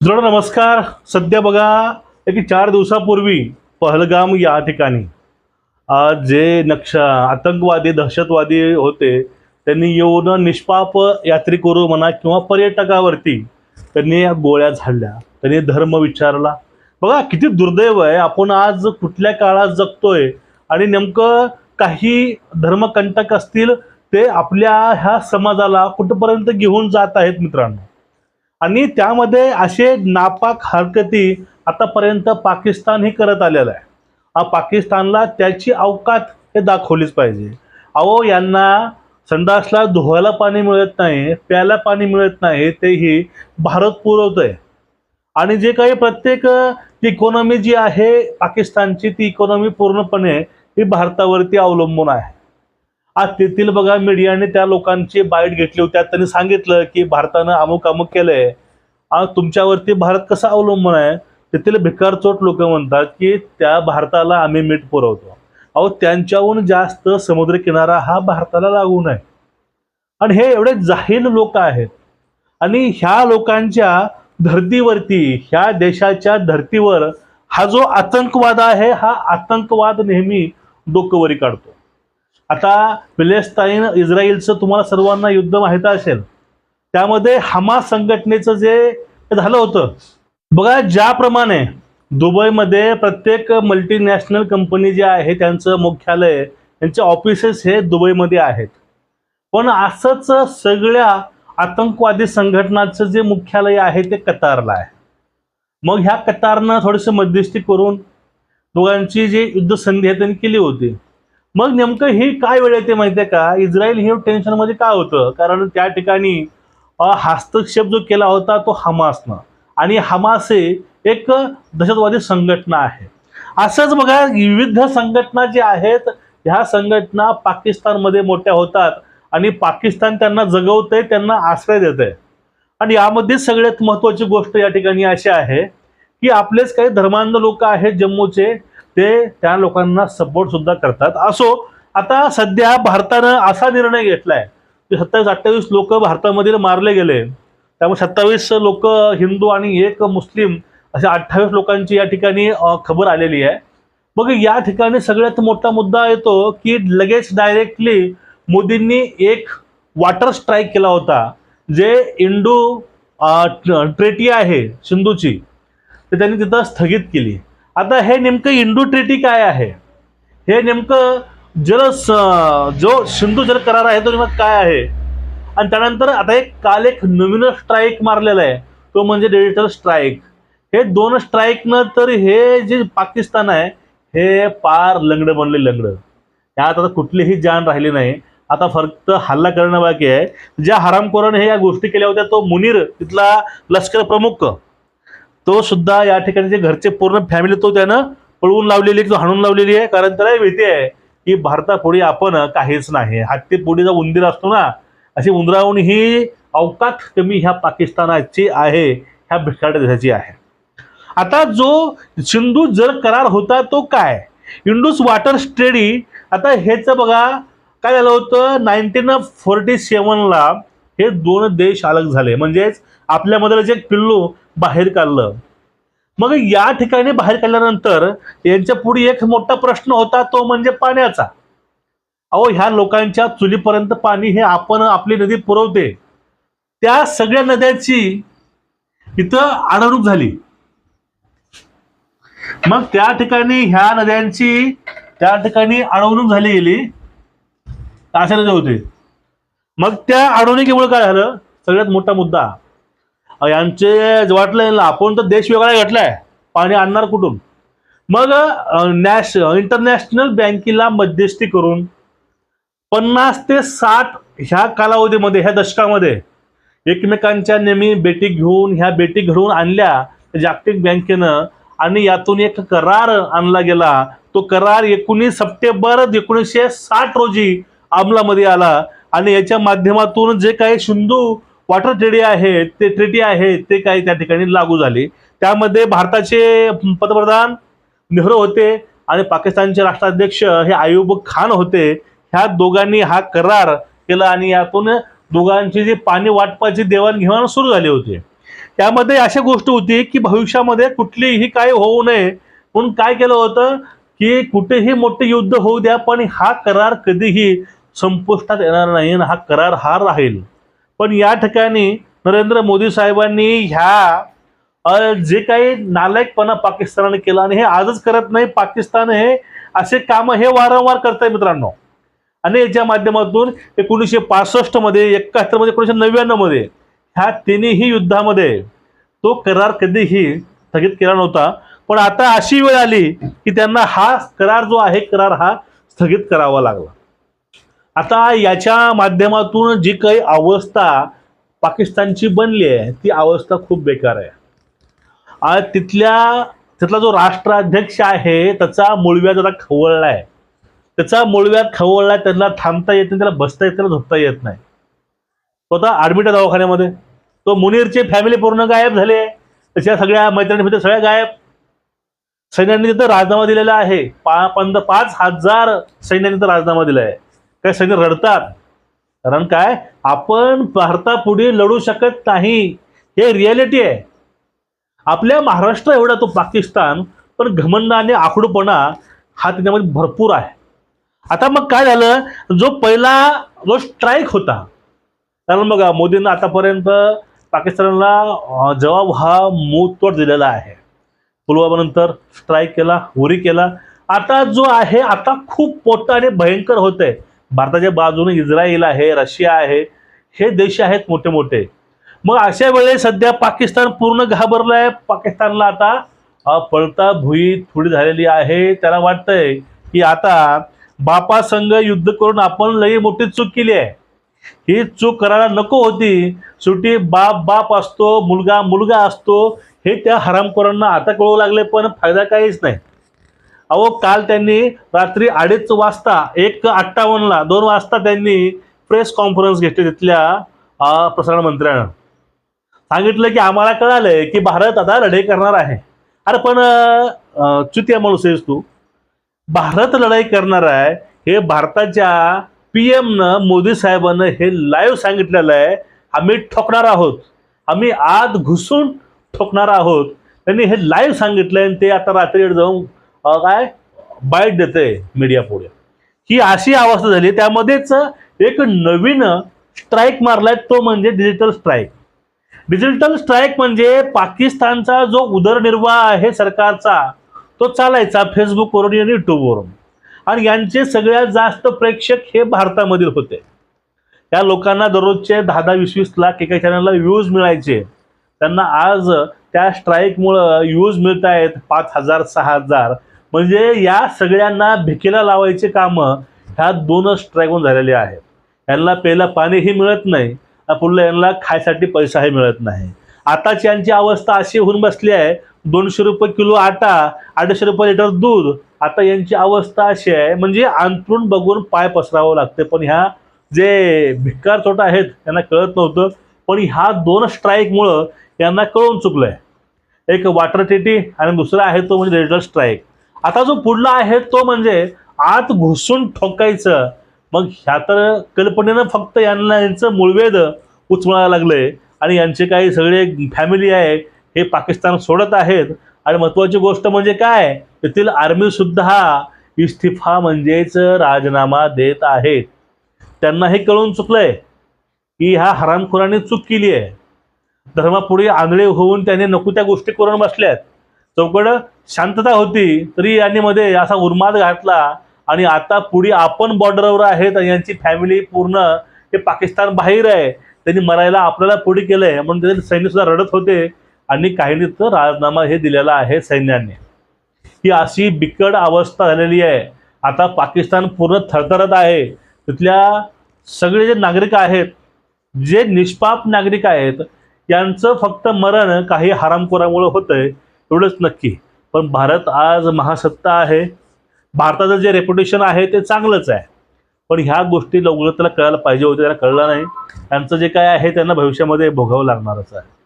दृढ नमस्कार. सध्या बघा एक चार दिवसापूर्वी पहलगाम या ठिकाणी आज जे नक्ष आतंकवादी दहशतवादी होते त्यांनी येऊन निष्पाप यात्रेकरू म्हणा किंवा पर्यटकावरती त्यांनी या गोळ्या झाडल्या. त्यांनी धर्म विचारला. बघा किती दुर्दैव आहे. आपण आज कुठल्या काळात जगतोय आणि नेमकं काही धर्मकंटक असतील ते आपल्या ह्या समाजाला कुठंपर्यंत घेऊन जात आहेत मित्रांनो? आणि त्यामध्ये असे नापाक हरकती आतापर्यंत पाकिस्तान हे करत आलेलं आहे. हा पाकिस्तानला त्याची अवकात हे दाखवलीच पाहिजे. अहो यांना संडासला धुवायला पाणी मिळत नाही प्यायला पाणी मिळत नाही तेही भारत पुरवतोय. आणि जे काही प्रत्येक इकॉनॉमी जी आहे पाकिस्तानची ती इकॉनॉमी पूर्णपणे ही भारतावरती अवलंबून आहे. आज तेथील बघा मीडियाने त्या लोकांची बाईट घेतली होती. त्यात त्यांनी सांगितलं की भारतानं अमुक अमुक केलंय. आज तुमच्यावरती भारत कसा अवलंबून आहे तेथील भिकारचोट लोक म्हणतात की त्या भारताला आम्ही मीठ पुरवतो. अहो त्यांच्याहून जास्त समुद्रकिनारा हा भारताला लागून आहे. आणि हे एवढे जाहीर लोक आहेत. आणि ह्या लोकांच्या धर्तीवरती ह्या देशाच्या धर्तीवर हा जो आतंकवाद आहे हा आतंकवाद नेहमी डोकंवरी काढतो. आता फिलेस्ताईन इस्रायलचं तुम्हाला सर्वांना युद्ध माहीत असेल. त्यामध्ये हमा संघटनेचं जे झालं होतं बघा ज्याप्रमाणे दुबईमध्ये प्रत्येक मल्टीनॅशनल कंपनी जे आहे त्यांचं मुख्यालय त्यांचे ऑफिसेस हे दुबईमध्ये आहेत. पण असंच सगळ्या आतंकवादी संघटनाचं जे मुख्यालय आहे ते कतारला आहे. मग ह्या कतारनं थोडंसं मध्यस्थी करून दोघांची जी युद्ध संधी आहे त्यांनी केली होती. मग नेमकं ही काय वेळ येते आहे का? इस्रायल हे टेन्शनमध्ये का होतं? कारण त्या ठिकाणी हस्तक्षेप जो केला होता तो हमासनं. आणि हमास हे एक दहशतवादी संघटना आहे. असंच बघा विविध संघटना ज्या आहेत ह्या संघटना पाकिस्तानमध्ये मोठ्या होतात आणि पाकिस्तान त्यांना जगवतंय त्यांना आश्रय देत आहे आणि यामध्ये सगळ्यात महत्त्वाची गोष्ट या ठिकाणी अशी आहे की आपलेच काही धर्मांध लोक आहेत जम्मूचे ते त्या लोकांना सपोर्ट सुद्धा करतात. असो आता सध्या भारतानं असा निर्णय घेतलाय सत्तावीस अठ्ठावीस लोक भारतामध्ये मारले गेले. त्यामुळे सत्तावीस लोक हिंदू आणि एक मुस्लिम अशा अठ्ठावीस लोकांची या ठिकाणी खबर आलेली आहे. मग या ठिकाणी सगळ्यात मोठा मुद्दा येतो की लगेच डायरेक्टली मोदींनी एक वॉटर स्ट्राईक केला होता जे इंडो ट्रेटी आहे सिंधूची. तर त्यांनी तिथं स्थगित केली. आता हे नेमकं इंडो ट्रेटी काय आहे? हे नेमकं जल जो सिंधू जल करार आहे तो नेमकं काय आहे? आणि त्यानंतर आता एक काल एक नवीन स्ट्राईक मारलेला आहे. तो म्हणजे डिजिटल स्ट्राईक हे दोन स्ट्राईकनं तर हे जे पाकिस्तान आहे हे पार लंगडं बनले लंगडं. यात आता कुठलीही जाण राहिली नाही. आता फक्त हल्ला करणं बाकी आहे. ज्या हरामखोराने हे या गोष्टी केल्या होत्या तो मुनीर तिथला लष्कर प्रमुख. तो सुद्धा या ठिकाणी जे घरचे पूर्ण फॅमिली तो त्यानं पळवून लावलेली किंवा हाणून लावलेली आहे. कारण त्याला भीती आहे. की भारतापुढे आपण काहीच नाही. हत्ती उंदीर असतो ना अशी उंदराहून ही अवकात कमी ह्या पाकिस्तानाची आहे ह्या भिकारड्या देशाची आहे. आता जो सिंधू जल करार होता तो काय? इंडूस वॉटर स्टडी आता हेच बघा काय झालं होतं? नाईन्टीन फोर्टी सेवनला हे दोन देश अलग झाले. म्हणजेच आपल्यामधलं जे पिल्लू बाहेर काढलं. मग या ठिकाणी बाहेर काढल्यानंतर यांच्या पुढे एक मोठा प्रश्न होता तो म्हणजे पाण्याचा. अहो ह्या लोकांच्या चुलीपर्यंत पाणी हे आपण आपली नदी पुरवते. त्या सगळ्या नद्यांची इथं अडवणूक झाली. मग त्या ठिकाणी ह्या नद्यांची त्या ठिकाणी अडवणूक झाली गेली. अशा नद्या होते. मग त्या अडवणुकीमुळे काय झालं? सगळ्यात मोठा मुद्दा यांचे वाटलं ना आपण तर देश वेगळा घटलाय पाणी आणणार कुठून? मग नॅश इंटरनॅशनल बँकेला मध्यस्थी करून पन्नास ते साठ ह्या कालावधीमध्ये ह्या दशकामध्ये एकमेकांच्या नेहमी बेटी घेऊन ह्या बेटी घडवून आणल्या जागतिक बँकेनं आणि यातून एक करार आणला गेला. तो करार एकोणीस सप्टेंबर एकोणीसशे साठ रोजी अंमलामध्ये आला. आणि याच्या माध्यमातून जे काही सिंधू वॉटर ट्रेडी आहे ते ट्रेटी आहेत ते काही त्या ठिकाणी लागू झाले. त्यामध्ये भारताचे पंतप्रधान नेहरू होते आणि पाकिस्तानचे राष्ट्राध्यक्ष हे आयुब खान होते. ह्या दोघांनी हा करार केला आणि यातून दोघांची जी पाणी वाटपाची देवाणघेवाण सुरू झाली होती. त्यामध्ये अशा गोष्ट होती की भविष्यामध्ये कुठलीही काय होऊ नये. म्हणून काय केलं होतं की कुठेही मोठे युद्ध होऊ द्या पण हा करार कधीही संपुष्टात येणार नाही आणि हा करार हा राहील. पण या ठिकाणी नरेंद्र मोदी साहेबांनी ह्या जे काही नालायकपणा पाकिस्तानाने केला आणि हे आजच करत नाही पाकिस्तान हे असे काम हे वारंवार करत आहे मित्रांनो. आणि याच्या माध्यमातून एकोणीसशे पासष्टमध्ये एकाहत्तरमध्ये एकोणीसशे नव्याण्णवमध्ये ह्या तिन्ही युद्धामध्ये तो करार कधीही स्थगित केला नव्हता. पण आता अशी वेळ आली की त्यांना हा करार जो आहे करार हा स्थगित करावा लागला. आता याच्या माध्यमातून जी काही अवस्था पाकिस्तानची बनली आहे ती अवस्था खूप बेकार आहे. आज तिथल्या तिथला जो राष्ट्राध्यक्ष आहे त्याचा मुळव्यात आता खवळला आहे त्याचा मुळव्यात खवळला आहे, त्यांना थांबता येत नाही त्याला बसता येत त्याला झोपता येत नाही. तो आता ॲडमिट आहे दवाखान्यामध्ये. तो मुनीरचे फॅमिली पूर्ण गायब झाले आहे. त्याच्या सगळ्या मैत्रिणी मित्र सगळ्या गायब. सैन्यांनी तिथं राजीनामा दिलेला आहे. पा पंध पाच हजार सैन्यांनी तर राजीनामा दिला आहे काय सगळे रडतात. कारण काय? आपण भारतापुढे लढू शकत नाही. हे रियालिटी आहे. आपल्या महाराष्ट्र एवढा तो पाकिस्तान पण घमंड आणि आखडूपणा हा त्याच्यामध्ये भरपूर आहे. आता मग काय झालं? जो पहिला जो स्ट्राईक होता कारण बघा मोदींना आतापर्यंत पाकिस्तानला जवाब हा मुतोड दिलेला आहे. पुलवामानंतर स्ट्राईक केला उरी केला. आता जो आहे आता खूप मोठं आणि भयंकर होत आहे भारताच्या बाजूने इस्रायल आहे रशिया आहे हे देश आहेत मोठे मोठे मग अशा वेळेस सध्या पाकिस्तान पूर्ण घाबरलं आहे पाकिस्तानला आता पळता भुई थोडी झालेली आहे. त्याला वाटतंय की आता बापा संघ युद्ध करून आपण लई मोठी चूक केली आहे. ही चूक करायला नको होती. सुटी बाप बाप असतो मुलगा मुलगा असतो. हे त्या हरामखोरांना आता कळू लागले पण फायदा काहीच नाही. अहो काल त्यांनी रात्री अडीच वाजता एक अठ्ठावन्नला दोन वाजता त्यांनी प्रेस कॉन्फरन्स घेतली तिथल्या प्रसारण मंत्र्यानं. सांगितलं की आम्हाला कळालंय की भारत आता लढाई करणार आहे. अरे पण चुतिया माणूस आहेस तू भारत लढाई करणार आहे हे भारताच्या पी एमनं मोदी साहेबांना हे लाईव्ह सांगितलेलं आहे. आम्ही ठोकणार आहोत. आम्ही आत घुसून ठोकणार आहोत. त्यांनी हे लाईव्ह सांगितलं आणि ते आता रात्री जाऊन हो काय? बाईट देते मीडिया पुढे. ही अशी अवस्था झाली त्यामध्येच एक नवीन स्ट्राईक मारलाय तो म्हणजे डिजिटल स्ट्राईक डिजिटल स्ट्राईक म्हणजे पाकिस्तानचा जो उदरनिर्वाह आहे सरकारचा तो चालायचा फेसबुकवरून आणि युट्यूबवरून आणि यांचे सगळ्यात जास्त प्रेक्षक हे भारतामधील होते. त्या लोकांना दररोजचे दहा दहा वीस वीस लाख एका चॅनलला व्ह्यूज मिळायचे. त्यांना आज त्या स्ट्राईकमुळं व्ह्यूज मिळत आहेत पाच हजार सहा हजार. म्हणजे या सगळ्यांना भिकेला लावायचे कामं ह्या दोनच ट्रॅगून झालेले आहेत. यांना प्यायला पाणीही मिळत नाही पुढलं यांना खायसाठी पैसाही मिळत नाही. आताची यांची अवस्था अशी होऊन बसली आहे दोनशे रुपये किलो आटा अडीचशे रुपये लिटर दूध आता यांची अवस्था अशी आहे म्हणजे अंतरून बघून पाय पसरावं लागते. पण ह्या जे भिक्कार छोटा आहेत त्यांना कळत नव्हतं. पण ह्या दोन स्ट्राईकमुळं यांना कळून चुकलं आहे एक वॉटर टीटी आणि दुसरा आहे तो म्हणजे रेडल स्ट्राईक आता जो पुढला आहे तो म्हणजे आत घुसून ठोकायचं. मग ह्या तर कल्पनेनं फक्त यांना यांचं मूळवेद उचमळायला लागलंय. आणि यांचे काही सगळे फॅमिली आहे हे पाकिस्तान सोडत आहेत. आणि महत्त्वाची गोष्ट म्हणजे काय? तेथील आर्मी सुद्धा इस्तिफा म्हणजेच राजीनामा देत आहेत. त्यांना हे कळून चुकलंय की ह्या हरामखोरांनी चूक केली आहे. धर्मापुढे आंधळे होऊन त्याने नको त्या गोष्टी करून बसल्यात. चौकड शांतता होती तरी यांनी मध्ये असा उर्माद घातला. आणि आता पुढे आपण बॉर्डरवर आहेत आणि यांची फॅमिली पूर्ण हे पाकिस्तान बाहेर आहे. त्यांनी मरायला आपल्याला पुढे केलंय म्हणून त्याचे सैन्य सुद्धा रडत होते. आणि काहींनी तर राजीनामा हे दिलेला आहे सैन्याने. ही अशी बिकट अवस्था झालेली आहे. आता पाकिस्तान पूर्ण थरथरत आहे. तिथल्या सगळे जे नागरिक आहेत जे निष्पाप नागरिक आहेत यांचं फक्त मरण काही हरामखोरामुळे होतंय. एवढंच नक्की. पण भारत आज महासत्ता आहे. भारताचं जे रेप्युटेशन आहे ते चांगलंच आहे. पण ह्या गोष्टी लवकर त्याला कळायला पाहिजे होत्या त्याला कळलं नाही. त्यांचं जे काय आहे त्यांना भविष्यामध्ये भोगावं लागणारच आहे.